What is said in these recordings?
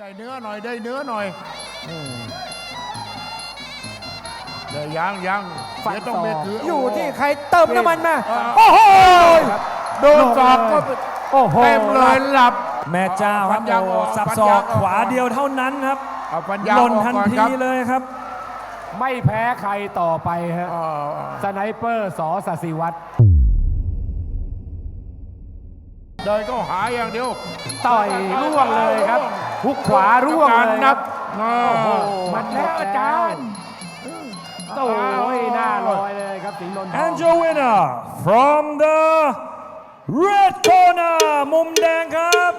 ได้เนื้อหน่อยได้เนื้อหน่อยอืมเดี๋ยวยังยังฟันเดี๋ยวศต้องอไปกถือออยู่ที่ใครเติมน้ำมันมาเออโอ้โห โดนสอบก็โอ้โหเต็มเลยหลับ แม่เจ้าคฟัรับนยางอโอ้อกสับฟันศอยางกออก ขวาเดียวเท่านั้นครับเอาปัญญาหล่นออกทันก่อทีครับเลยครับ ไม่แพ้ใครต่อไปฮะเออสไนเปอร์สอสสิวัตรเดินก็หาอย่างเดียวต่อยร่วงเลยครับ หุกขวาร่วงการเลยนับโอ้โหมันแล้วอาจารย์โอ้ยหน้าลอยเลยครับสีนนท์ทอง And your winner from the red corner มุมแดงครับ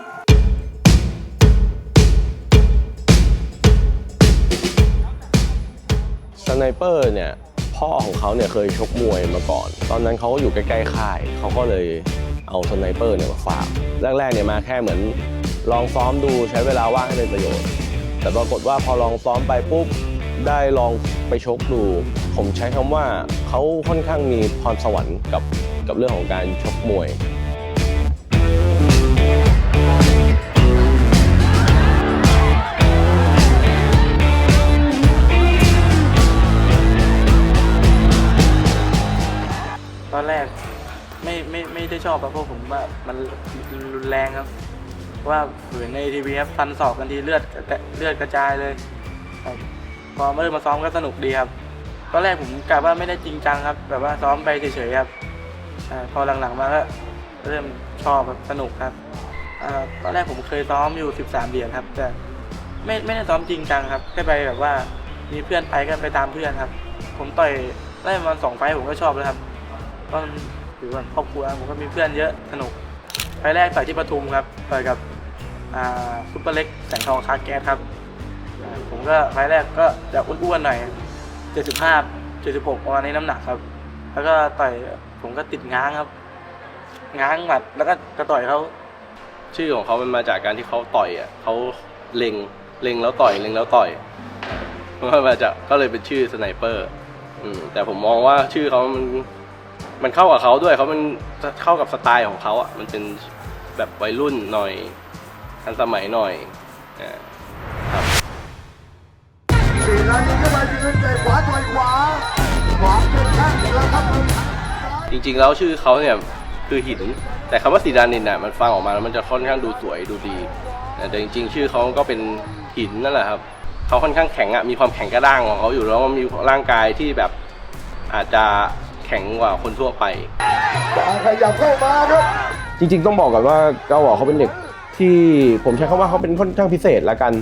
สไนเปอร์เนี่ยพ่อของเขาเนี่ยเคยชกมวยมาก่อน ตอนนั้นเขาก็อยู่ใกล้ๆค่าย เขาก็เลยเอาสไนเปอร์เนี่ยมาฝาก แรกๆเนี่ยมาแค่เหมือน ลองซ้อมดูใช้เวลาว่างให้เป็นประโยชน์ แต่ปรากฏว่าพอลองซ้อมไปปุ๊บได้ลองไปชกดู ผมใช้คำว่าเขาค่อนข้างมีพรสวรรค์กับกับเรื่องของการชกมวยตอนแรกไม่ไม่ไม่ได้ชอบครับเพราะผมว่ามันรุนแรงครับ ว่าฝืนในทีวีครับฟันศอกกันทีเลือดเลือดกระจายเลยครับพอเริ่มมาซ้อมก็สนุกดีครับตอนแรกผมกะว่าไม่ได้จริงจังครับ แบบว่าซ้อมไปเฉยๆครับอพอหลังๆมาก็เริ่มชอบครับสนุกครับอตอนแรกผมเคยซ้อมอยู่ 13เดือนครับ แต่ไม่ไม่ได้ซ้อมจริงจังครับแค่ไปแบบว่ามีเพื่อนไปก็ไปตามเพื่อนครับ ผมต่อยได้ประมาณสองไฟต์ผมก็ชอบแล้วครับก็ถือว่าครอบครัวผมก็มีเพื่อนเยอะสนุก ไฟล์แรกต่อยที่ปทุมครับต่อยกับอ่าซุปเปอร์เล็กแสงทองคาร์แก๊สครับผมก็ไฟล์แรกก็จะอ้วนๆหน่อย 75 76ประมาณนี้น้ำหนักครับ แล้วก็ต่อยผมก็ติดง้างครับ ง้างหมัดแล้วก็จะต่อยเขาชื่อของเขามันมาจากการที่เขาต่อยอะเขาเล็งเล็งแล้วต่อยเล็งแล้วต่อยมันก็มาจากก็เลยเป็นชื่อสไนเปอร์อืมแต่ผมมองว่าชื่อเขามัน มันเข้ากับเขาด้วยเขามันเข้ากับสไตล์ของเขาอะมันเป็นแบบวัยรุ่นหน่อยทันสมัยหน่อยอ่าครับสีนาทีเข้ามายืนเตะขวาต่อยขวาขวาเป็นแข้งแล้วครับจริงๆแล้วชื่อเขาเนี่ยคือหิน แต่คำว่าสีดานินน่ะมันฟังออกมาแล้วมันจะค่อนข้างดูสวยดูดีแต่จริง ๆ ชื่อเขาก็เป็นหินนั่นแหละครับเขาค่อนข้างแข็งอะมีความแข็งกระด้างของเขาอยู่แล้วมันมีร่างกายที่แบบอาจจะ แข็งกว่าคนทั่วไป ขยับเข้ามาครับ จริงๆต้องบอกก่อนว่าเกาหวอเขาเป็นเด็กที่ผมใช้คำว่าเขาเป็นค่อนข้างพิเศษละกัน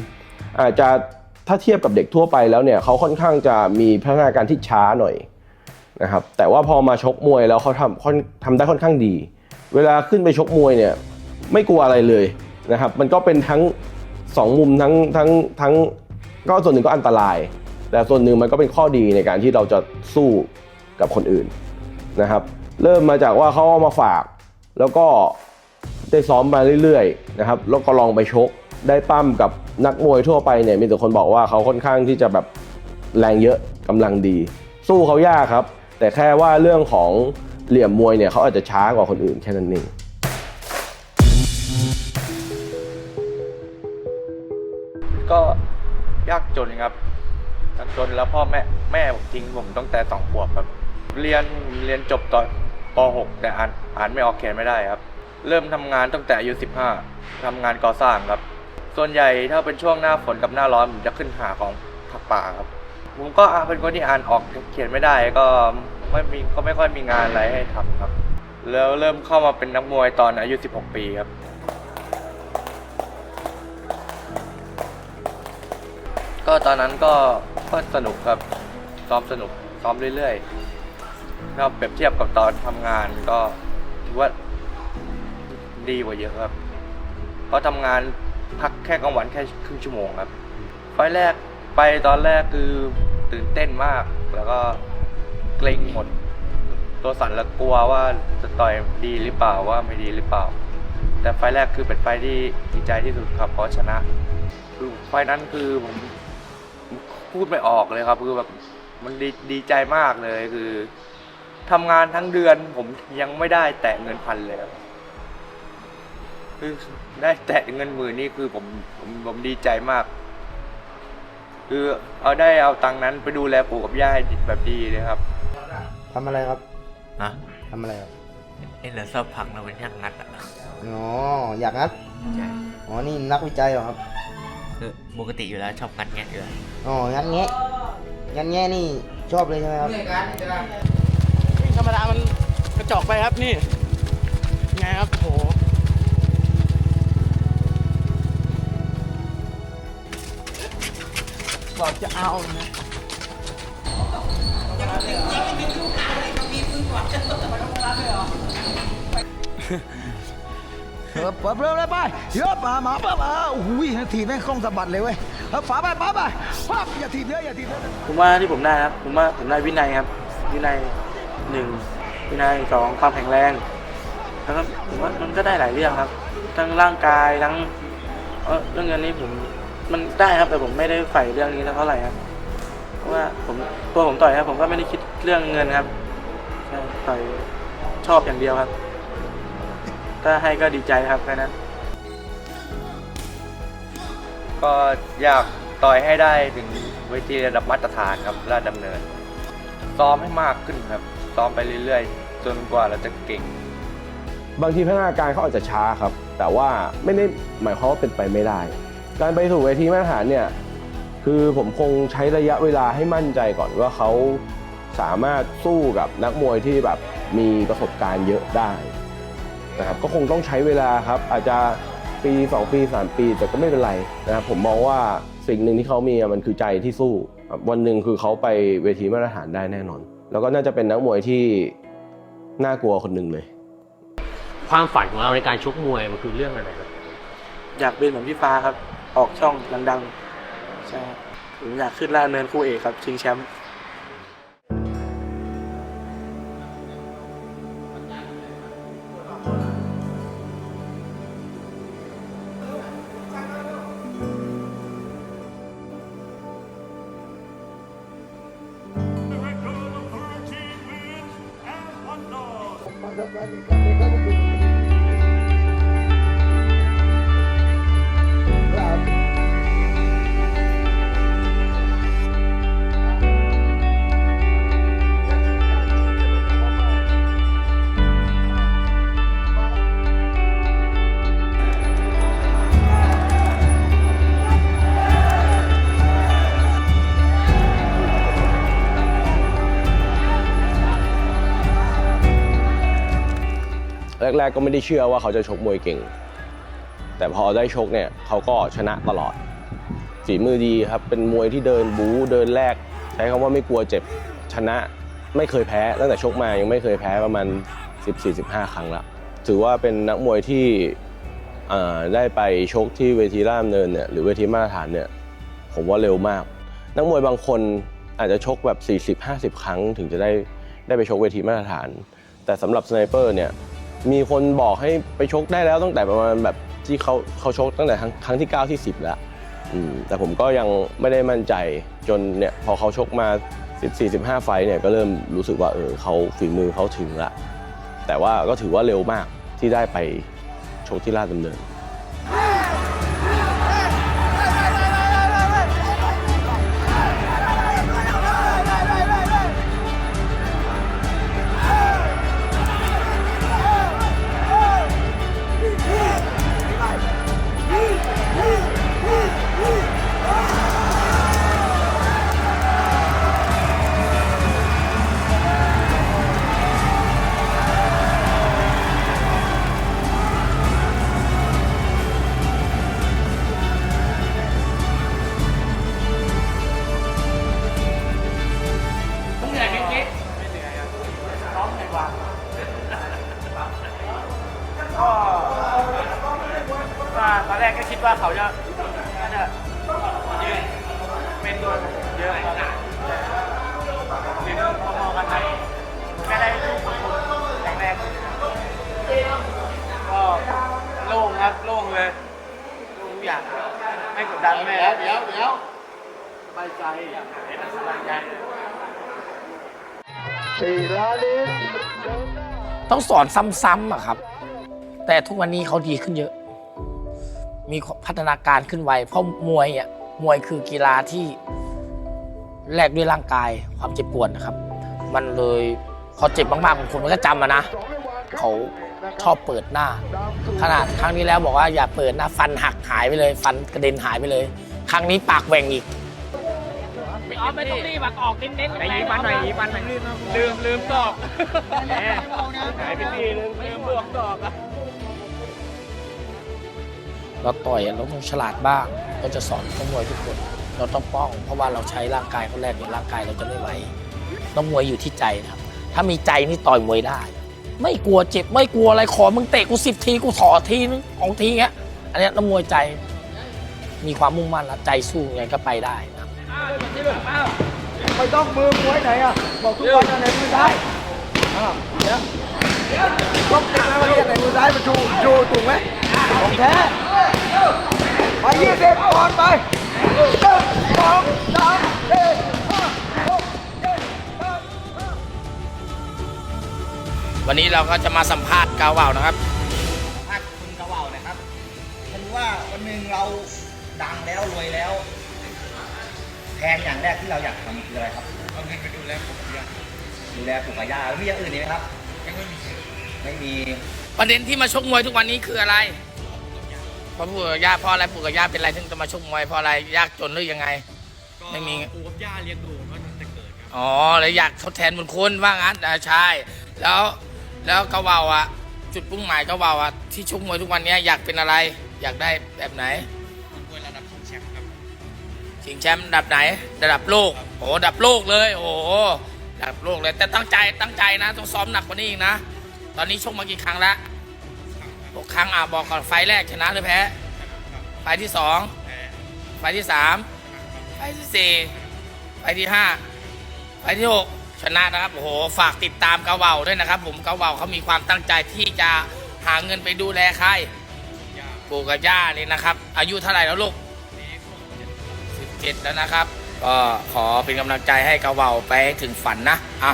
อาจจะถ้าเทียบกับเด็กทั่วไปแล้วเนี่ยเขาค่อนข้างจะมีพัฒนาการที่ช้าหน่อยนะครับแต่ว่าพอมาชกมวยแล้วเขาทำค่อนทำได้ค่อนข้างดี เวลาขึ้นไปชกมวยเนี่ยไม่กลัวอะไรเลยนะครับมันก็เป็นทั้งสองมุมทั้งทั้งทั้งก็ส่วนหนึ่งก็อันตราย แต่ส่วนหนึ่งมันก็เป็นข้อดีในการที่เราจะสู้ กับคนอื่นนะครับ เริ่มมาจากว่าเขาเอามาฝาก แล้วก็ได้ซ้อมมาเรื่อยๆนะครับแล้วก็ลองไปชก ได้ปั้มกับนักมวยทั่วไปเนี่ยมีแต่คนบอกว่าเขาค่อนข้างที่จะแบบแรงเยอะกำลังดี สู้เขายากครับ แต่แค่ว่าเรื่องของเหลี่ยมมวยเนี่ยเขาอาจจะช้ากว่าคนอื่นแค่นั้นเองก็ยากจนครับยากจนแล้วพ่อแม่แม่ผมทิ้งผมตั้งแต่สองขวบครับ เรียนเรียนจบตอนป .6 แต่อ่านอ่านไม่ออกเขียนไม่ได้ครับ เริ่มทำงานตั้งแต่อายุ15ทำงานก่อสร้างครับ ส่วนใหญ่ถ้าเป็นช่วงหน้าฝนกับหน้าร้อนผมจะขึ้นหาของผักป่าครับ ผมก็เป็นคนที่อ่านออกเขียนไม่ได้ก็ไม่มีก็ไม่ค่อยมีงานอะไรให้ทำครับ แล้วเริ่มเข้ามาเป็นนักมวยตอนอายุ 16 ปีครับก็ตอนนั้นก็ก็สนุกครับซ้อมสนุกซ้อมเรื่อยๆ ก็เปรียบเทียบกับตอนทำงานก็ถือว่าดีกว่าเยอะครับ เพราะทำงานพักแค่กลางวันแค่ครึ่งชั่วโมงครับ ไฟล์แรกไปตอนแรกคือตื่นเต้นมาก แล้วก็เกรงหมด ตัวสั่นและกลัวว่าจะต่อยดีหรือเปล่าว่าไม่ดีหรือเปล่า แต่ไฟล์แรกคือเป็นไฟล์ที่ดีใจที่สุดครับเพราะชนะ คือไฟล์นั้นคือผมพูดไม่ออกเลยครับ คือแบบมันดีดีใจมากเลยคือ ทำงานทั้งเดือนผมยังไม่ได้แตะเงินพันเลยครับคือได้แตะเงินหมื่นนี่คือผมผมผมดีใจมาก คือเอาได้เอาตังค์นั้นไปดูแลปู่กับย่าให้แบบดีเลยครับ ทำอะไรครับฮะทำอะไรครับไอ้เหลือซับผักเราเป็นยักษ์งัดอะอ๋ออยากงัดใช่อ๋อนี่นักวิจัยเหรอครับคือปกติอยู่แล้วชอบงัดแงะอยู่แล้วอ๋องัดแงะงัดแงะนี่ชอบเลยใช่ไหมครับ ธรรมดามันกระจอกไปครับนี่ไงครับโหบอกจะเอานะเออเปิดเร็วเลยไปเยอะมามาปั๊บอะโอ้โหถีบแม่งคล่องสะบัดเลยเว้ยเออฝาไปปั๊บไปปั๊บอย่าถีบเยอะอย่าถีบเยอะผมว่าที่ผมได้ครับ ผมว่าผมได้วินัยครับวินัย หนึ่งวินัยสองความแข็งแรง แล้วก็ผมว่ามันก็ได้หลายเรื่องครับ ทั้งร่างกายทั้งเออเรื่องเงินนี้ผมมันได้ครับแต่ผมไม่ได้ใฝ่เรื่องนี้เท่าไหร่ครับ เพราะว่าผมตัวผมต่อยครับ ผมก็ไม่ได้คิดเรื่องเงินครับใช่ต่อยชอบอย่างเดียวครับ ถ้าให้ก็ดีใจครับแค่นั้น ก็อยากต่อยให้ได้ถึงเวทีระดับมาตรฐานครับราชดำเนิน ซ้อมให้มากขึ้นครับ ซ้อมไปเรื่อยๆ จนกว่าเราจะเก่ง บางทีพัฒนาการเขาอาจจะช้าครับ แต่ว่าไม่ได้หมายความว่าเป็นไปไม่ได้ การไปสู่เวทีมาตรฐานเนี่ยคือผมคงใช้ระยะเวลาให้มั่นใจก่อนว่าเขาสามารถสู้กับนักมวยที่แบบมีประสบการณ์เยอะได้นะครับก็คงต้องใช้เวลาครับ อาจจะปี 2 ปี 3 ปีแต่ก็ไม่เป็นไรนะครับผมมองว่าสิ่งหนึ่งที่เขามีอะมันคือใจที่สู้ วันหนึ่งคือเขาไปเวทีมาตรฐานได้แน่นอน แล้วก็น่าจะเป็นนักมวยที่น่ากลัวคนหนึ่งเลย ความฝันของเราในการชกมวยมันคือเรื่องอะไรครับอยากเป็นเหมือนพี่ฟ้าครับ ออกช่องดังๆ ใช่ครับผมอยากขึ้นล่าเนินคู่เอกครับ ชิงแชมป์ Gracias. แรก ๆ ก็ไม่ได้เชื่อว่าเขาจะชกมวยเก่ง แต่พอได้ชกเนี่ยเขาก็ชนะตลอดฝีมือดีครับ เป็นมวยที่เดินบู๊เดินแรก ใช้คำว่าไม่กลัวเจ็บชนะไม่เคยแพ้ ตั้งแต่ชกมายังไม่เคยแพ้ประมาณ 14-15 ครั้งละถือว่าเป็นนักมวยที่ได้ไปชกที่เวทีล่ามเนินเนี่ยหรือเวทีมาตรฐานเนี่ยผมว่าเร็วมาก นักมวยบางคนอาจจะชกแบบ 40-50 ครั้งถึงจะได้ได้ไปชกเวทีมาตรฐาน แต่สำหรับสไนเปอร์เนี่ย มีคนบอกให้ไปชกได้แล้วตั้งแต่ประมาณแบบที่เขาเขาชกตั้งแต่ครั้งครั้งที่ 9 ที่ 10 แล้วอืมแต่ผมก็ยังไม่ได้มั่นใจจนเนี่ยพอเขาชกมา 14-15 ไฟท์เนี่ยก็เริ่มรู้สึกว่าเออเขาฝีมือเขาถึงละแต่ว่าก็ถือว่าเร็วมากที่ได้ไปชกที่ราชดำเนิน น่าจะยืนเป็นตัวเยอะครับฝีมือพอๆกันไหมแค่ได้ลูกแข็งแรงก็โล่งครับโล่งเลยโล่งทุกอย่างไม่กดดันไม่เดี๋ยวเดี๋ยวสบายใจสบายใจสี่ล้านนี้ต้องสอนซ้ำๆอะครับ แต่ทุกวันนี้เขาดีขึ้นเยอะ มีพัฒนาการขึ้นไวเพราะมวยอะมวยคือกีฬาที่แลกด้วยร่างกายความเจ็บปวดนะครับ มันเลยพอเจ็บมากๆบางคนมันก็จำอะนะเขาชอบเปิดหน้า ขนาดครั้งนี้แล้วบอกว่าอย่าเปิดหน้าฟันหักหายไปเลย ฟันกระเด็นหายไปเลย ครั้งนี้ปากแหว่งอีกอ๋อไม่ต้องรีบออกเน้นๆไอ้ยีมันหน่อยยีมันหน่อยลืมลืมตอกหายไปทีนึงลืมบวกตอกอะ เราต่อยเราต้องฉลาดบ้าง ก็จะสอนนักมวยทุกคน เราต้องป้อง เพราะว่าเราใช้ร่างกายเขาแรกเนี่ยร่างกายเราจะไม่ไหวต้องมวยอยู่ที่ใจนะครับ ถ้ามีใจนี่ต่อยมวยได้ ไม่กลัวเจ็บไม่กลัวอะไรขอมึงเตะกูสิบทีกูถอทีนึงของทีเงี้ยอันนี้ยนักมวยใจ มีความมุ่งมั่นและใจสู้ไงก็ไปได้นะครับไม่ต้องมือมวยไหนอะบอกทุกคนอันไหนมือซ้ายอ้าเดี๋ยวต้องติดแล้วว่าไหนมือซ้ายมันชูชูถูกไหม ของแท้ไปยี่สิบก่อนไปหนึ่งสองสามสี่ห้าหกเจ็ดแปดวันนี้เราก็จะมาสัมภาษณ์กาวว่าวนะครับถ้าคุณกระว่าวนะครับฉันว่าวันหนึ่งเราดังแล้วรวยแล้วแทนอย่างแรกที่เราอยากทำคืออะไรครับ เอาเงินไปดูแลปลูกยาดูแลปลูกยาแล้วมีอย่างอื่นอีกไหมครับ ยังไม่มี ไม่มี ประเด็นที่มาชกมวยทุกวันนี้คืออะไร เพราะปู่กับย่าเพราะอะไรปู่กับย่าเป็นอะไรถึงจะมาชกมวยเพราะอะไรยากจนหรือยังไงไม่มี ปู่กับย่าเลี้ยงดูมาตั้งแต่เกิดครับอ๋อเลยอยากทดแทนบุญคุณว่างั้นอ่าใช่แล้วแล้วกระเวาอะ จุดมุ่งหมายกระเวาอะที่ชกมวยทุกวันนี้อยากเป็นอะไร อยากได้แบบไหนมวยระดับชิงแชมป์ครับ ชิงแชมป์ระดับไหน ระดับโลกโอ้ระดับโลกเลย โอ้โหระดับโลกเลย แต่ตั้งใจตั้งใจนะต้องซ้อมหนักกว่านี้อีกนะ ตอนนี้ชกมากี่ครั้งแล้ว หกครั้งอะบอกก่อนไฟแรกชนะหรือแพ้ ไฟที่สองแพ้ไฟที่สามไฟที่สี่ไฟที่ห้าไฟที่หกชนะนะครับโอ้โหฝากติดตามเกาเบาด้วยนะครับ ผมเกาเบาเขามีความตั้งใจที่จะหาเงินไปดูแลใครปู่กับย่าเลยนะครับ อายุเท่าไหร่แล้วลูกสิบเจ็ดแล้วนะครับ ก็ขอเป็นกำลังใจให้เกาเบาไปถึงฝันนะอะ